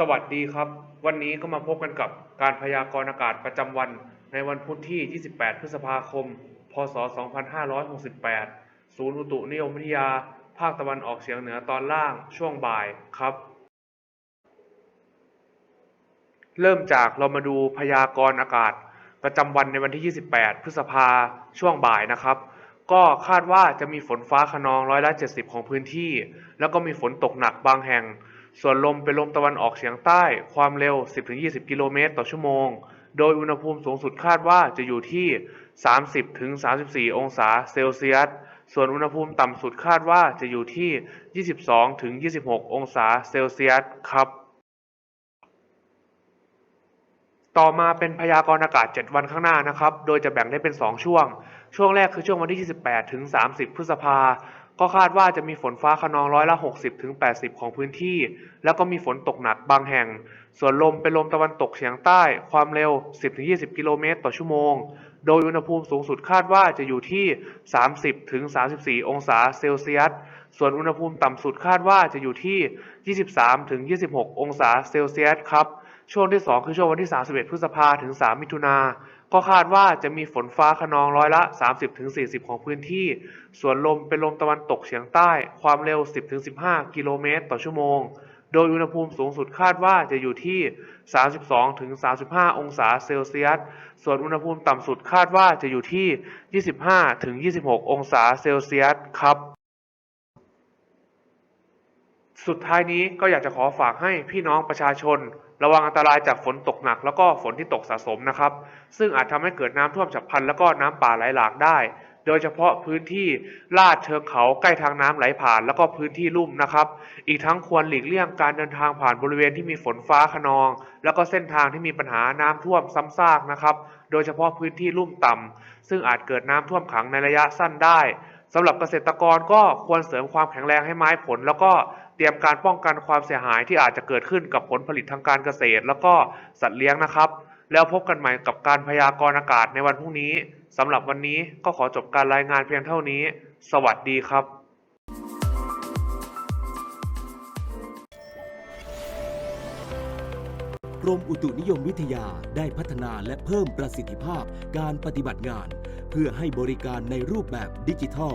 สวัสดีครับ วันนี้ก็มาพบกันกับการพยากรณ์อากาศประจำวัน ในวันพุธที่ 28 พฤษภาคม พศ 2568 ศูนย์อุตุนิยมวิทยา ภาคตะวันออกเฉียงเหนือตอนล่างช่วงบ่ายครับ เริ่มจากเรามาดูพยากรณ์อากาศ ประจำวันในวันที่ 28 พฤษภาช่วงบ่ายนะครับ ก็คาดว่าจะมีฝนฟ้าขนองร้อยละ 70 ของพื้นที่ แล้วก็มีฝนตกหนักบางแห่ง ส่วนลมเป็นลมตะวันออกเฉียงใต้ ความเร็ว 10-20 กิโลเมตรต่อชั่วโมง โดยอุณหภูมิสูงสุดคาดว่าจะอยู่ที่ 30-34 องศาเซลเซียส ส่วนอุณหภูมิต่ำสุดคาดว่าจะอยู่ที่ 22-26 องศาเซลเซียสครับ ต่อมาเป็นพยากรณ์อากาศ 7 วันข้างหน้านะครับ โดยจะแบ่งได้เป็น 2 ช่วง ช่วงแรกคือช่วงวันที่ 28 ถึง 30 พฤษภา ก็คาดว่าจะมีฝนฟ้าขนองร้อยละ60ถึงของพื้นที่ แล้วก็มีฝนตกหนักบางแห่ง ส่วนลมเป็นลมตะวันตกเฉียงใต้ ความเร็ว 10-20 กิโลเมตรต่อชั่วโมง โดยอุณหภูมิสูงสุดคาดว่าจะอยู่ที่ 30ถึงองศาเซลเซียส ส่วนอุณหภูมิต่ำสุดคาดว่าจะอยู่ที่ 23ถึงองศาเซลเซียสครับ ช่วงที่ 2 คือช่วงวันที่ 31 พฤษภาถึง 3 มิถุนา ก็คาดว่าจะมีฝนฟ้าขนองร้อยละ 30-40 ของพื้นที่ ส่วนลมเป็นลมตะวันตกเฉียงใต้ ความเร็ว 10-15 กิโลเมตรต่อชั่วโมง โดยอุณหภูมิสูงสุดคาดว่าจะอยู่ที่ 32-35 องศาเซลเซียส ส่วนอุณหภูมิต่ำสุดคาดว่าจะอยู่ที่ 25-26 องศาเซลเซียสครับ สุดท้ายนี้ก็อยากจะขอฝากให้พี่น้องประชาชน ระวังอันตรายจากฝนตกหนัก แล้วก็ฝนที่ตกสะสมนะครับ ซึ่งอาจทำให้เกิดน้ำท่วมฉับพลันแล้วก็น้ำป่าไหลหลากได้ โดยเฉพาะพื้นที่ลาดเชิงเขาใกล้ทางน้ำไหลผ่าน แล้วก็พื้นที่ลุ่มนะครับ อีกทั้งควรหลีกเลี่ยงการเดินทางผ่านบริเวณที่มีฝนฟ้าขนอง แล้วก็เส้นทางที่มีปัญหาน้ำท่วมซ้ำซากนะครับ โดยเฉพาะพื้นที่ลุ่มต่ำซึ่งอาจเกิดน้ำท่วมขังในระยะสั้นได้สำหรับเกษตรกรก็ควรเสริมความแข็งแรงให้ไม้ผล แล้วก็ เตรียมการป้องกันความเสียหายที่อาจจะเกิดขึ้นกับผลผลิตทางการเกษตร แล้วก็สัตว์เลี้ยงนะครับ แล้วพบกันใหม่กับการพยากรณ์อากาศในวันพรุ่งนี้สำหรับวันนี้ก็ขอจบการรายงานเพียงเท่านี้ สวัสดีครับกรมอุตุนิยมวิทยาได้พัฒนาและเพิ่มประสิทธิภาพการปฏิบัติงาน เพื่อให้บริการในรูปแบบดิจิทัล